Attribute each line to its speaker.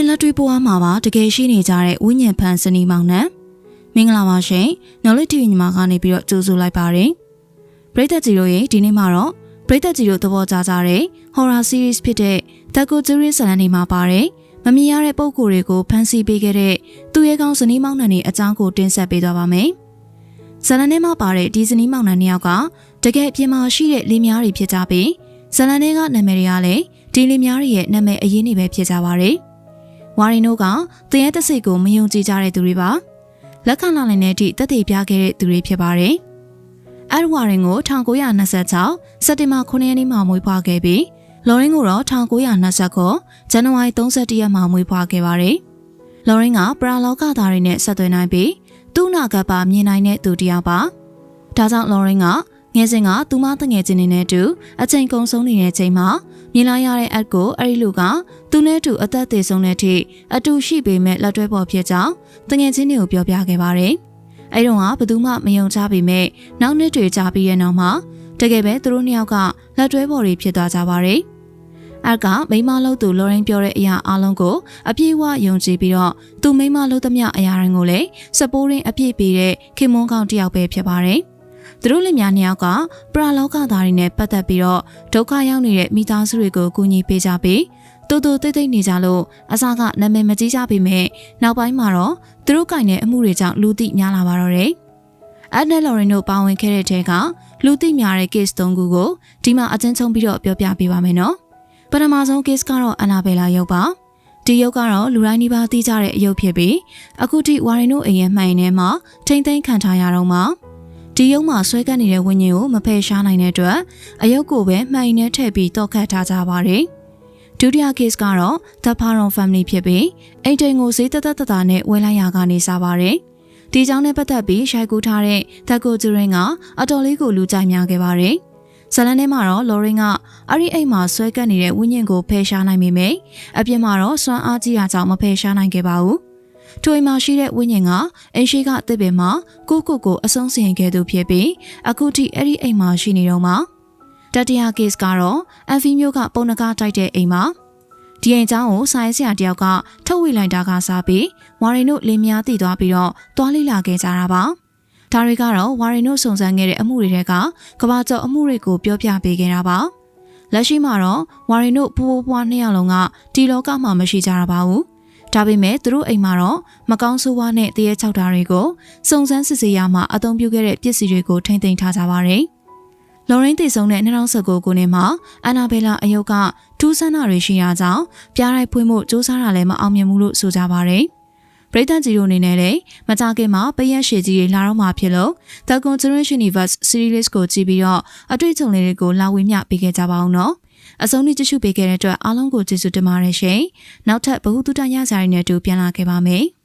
Speaker 1: င်လက်တွေ့ပေါ်မှာပါတကယ်ရှိနေကြတဲ့ဝိညာဉ်ဖန်စနီမောင်နှံမင်္ဂလာပါရှင်နော်လစ်တီဗီညီမကနေပြီးတော့ကြိုဆိုလိုက်ပါတယ်ပရိသတ်ကြီးတို့ရဲ့ဒီနေ့မှာတော့ပရိသတ်ကြီးတို့သဘောကျကြတဲ့ horror series ဖြစ်တဲ့ The Good Series ဇာတ်လမ်းတွေမှာပါတယ်မမြင်ရတဲ့ပုံကိုယ်တွေကိုဖန်ဆီးပေးခဲ့တဲ့သူရဲကောင်းဇနီးမောင်နှံတွေအကြောင်းကိုတင်ဆက်ပေးသွားပါမယ်ဇာတ်လမ်းထဲမှာပါတဲ့ဒီဇနီးမောင်နှံနှစ်ယောက်ကတကယ်အပြင်မှာရှိတဲ့လင်းများတွေဖြစ်ကြပြီးဇာတ်လမ်းထဲကနာမည်တွေကလည်းဒီလင်းများတွေရဲ့နာမည်အရင်းတွေပဲဖြစ်ကြပါတယ် ဝါရင်တို့ကတရေတစိတ်ကိုမယုံကြည်ကြတဲ့သူတွေပါလက်ခံလာနိုင်တဲ့အထိတက်တည်ပြခဲ့တဲ့သူတွေဖြစ်ပါတယ်။အဲ့ဒီဝါရင်ကို1926စက်တင်ဘာ9ရက်နေ့မှာမွေးဖွားခဲ့ပြီးလော်ရင်ကိုတော့1929ဇန်နဝါရီ31ရက်မှာမွေးဖွားခဲ့ပါတယ်။လော်ရင်ကပရာလောကသားတွေနဲ့ဆက်သွယ်နိုင်ပြီးသူ့နာကပါမြင်နိုင်တဲ့သူတစ်ယောက်ပါ။ဒါကြောင့်လော်ရင်က ငယ်စဉ်ကသူမတငယ်ချင်းတွေနဲ့အတူအချိန်ကုန်ဆုံးနေတဲ့ချိန်မှာမြင်လာရတဲ့အက်ကိုအဲ့ဒီလူကသူနဲ့အတူအသက်သေဆုံးတဲ့အထိအတူရှိပေမဲ့လက်တွဲပေါ်ဖြစ်ကြောင်းတငယ်ချင်းတွေကိုပြောပြခဲ့ပါတယ်။အဲ့တော့ကဘယ်သူမှမယုံကြပေမဲ့နောက်နှစ်တွေကြာပြီးတဲ့နောက်မှာတကယ်ပဲသူတို့နှစ်ယောက်ကလက်တွဲပေါ်တွေဖြစ်သွားကြပါတယ်။အက်ကမိမလို့သူလော်ရင်ပြောတဲ့အရာအလုံးကိုအပြည့်အဝယုံကြည်ပြီးတော့သူမိမလို့သမျှအရာတွေကိုလည်းစပိုးရင်းအပြည့်ပေးတဲ့ခင်မွန်းကောင်တယောက်ပဲဖြစ်ပါတယ်။ သူတို့လင်များနှစ်ယောက်ကပရာလောကသားတွေနဲ့ပတ်သက်ပြီးတော့ဒုက္ခရောက်နေတဲ့မိသားစုတွေကိုကူညီပေးကြပြီးတူတူတိတ်တိတ်နေကြလို့အစားကနာမည်မကြီးကြပေမဲ့နောက်ပိုင်းမှာတော့သူတို့ကင်တဲ့အမှုတွေကြောင့်လူသိများလာပါတော့တယ်။အက်နယ်လော်ရင်တို့ပါဝင်ခဲ့တဲ့တဲကလူသိများတဲ့ case ၃ခုကိုဒီမှာအကျဉ်းချုံပြီးတော့ပြောပြပေးပါမယ်နော်။ပထမဆုံး case ကတော့အနာဘယ်လာရုပ်ပါ။ဒီရုပ်ကတော့လူတိုင်းဒီပါသိကြတဲ့အရုပ်ဖြစ်ပြီးအခုထိဝါရင်တို့အိမ်ရဲ့မှန်ရင်ထဲမှာထိမ့်သိမ်းခံထားရတော့မှာ။ ဒီရုံမှာဆွဲကပ်နေတဲ့ဝိညာဉ်ကိုမဖယ်ရှားနိုင်တဲ့အတွက်အယုတ်ကိုပဲမှိုင်နဲ့ထည့်ပြီးတော့ခတ်ထားကြပါတယ်။ဒုတိယ case ကတော့ The Paron Family ဖြစ်ပြီးအိမ်တိန်ကိုဈေးသက်သက်တတာနဲ့ဝယ်လိုက်ရကနေစားပါတယ်။ဒီကြောင့်နဲ့ပတ်သက်ပြီးရိုက်ကူးထားတဲ့သက်ကိုဂျူရင်ကအတော်လေးကိုလူကြိုက်များခဲ့ပါတယ်။ဇလန်ထဲမှာတော့လော်ရင်ကအဲ့ဒီအိမ်မှာဆွဲကပ်နေတဲ့ဝိညာဉ်ကိုဖယ်ရှားနိုင်ပေမယ့်အပြင်မှာတော့စွမ်းအားကြီးတာကြောင့်မဖယ်ရှားနိုင်ခဲ့ပါဘူး။ ထိုအိမ်မှာရှိတဲ့ဝိညာဉ်ကအိမ်ရှိကတစ်ပင်မှာကိုကိုကိုအဆုံးစီရင်ခဲ့သူဖြစ်ပြီးအခုထိအဲ့ဒီအိမ်မှာရှိနေတော့မှတတိယ case ကတော့ FV မျိုးကပုံနကားတိုက်တဲ့အိမ်မှာဒီအိမ်ချောင်းကိုဆိုင်းဆရာတယောက်ကထုတ်ဝေလိုက်တာကစားပြီးဝါရင်တို့လင်းများတည်သွားပြီးတော့တွားလိလာခဲ့ကြတာပါဒါတွေကတော့ဝါရင်တို့စုံစမ်းခဲ့တဲ့အမှုတွေထဲကကဘာကျော်အမှုတွေကိုပြောပြပေးခဲ့တာပါလက်ရှိမှာတော့ဝါရင်တို့ဖိုးဖိုးဖွားနှစ်ယောက်လုံးကဒီလောကမှာမရှိကြတာပါဘူး ဒါပေမဲ့သူတို့အိမ်မှာတော့မကောင်းဆိုးဝါးနဲ့တရေချောက်တာတွေကိုစုံစမ်းစစ်ဆေးရမှအသုံးပြုခဲ့တဲ့ပစ္စည်းတွေကိုထိမ့်သိမ်းထားကြပါတယ်။လော်ရင်တည်ဆုံးတဲ့2019ခုနှစ်မှာအနာဘဲလာအယုတ်ကထူးဆန်းတာတွေရှိရာကြောင့်ပြားရိုက်ဖွင့်မှုစူးစမ်းတာလည်းမအောင်မြင်ဘူးလို့ဆိုကြပါတယ်။ပရိသတ်ကြီးတို့အနေနဲ့လည်းမကြခင်မှာပရက်ရှည်ကြီးတွေလာတော့မှာဖြစ်လို့ The Conjuration Universe Series ကိုကြည့်ပြီးတော့အတွေ့အကြုံလေးတွေကိုလာဝေမျှပေးခဲ့ကြပါအောင်နော်။ အဆုံးထိကြည့်ရှုပေးခဲ့တဲ့အတွက်အားလုံးကိုကျေးဇူးတင်ပါတယ်ရှင်။နောက်ထပ်ဗဟုသုတရစရာတွေနဲ့အတူပြန်လာခဲ့ပါမယ်။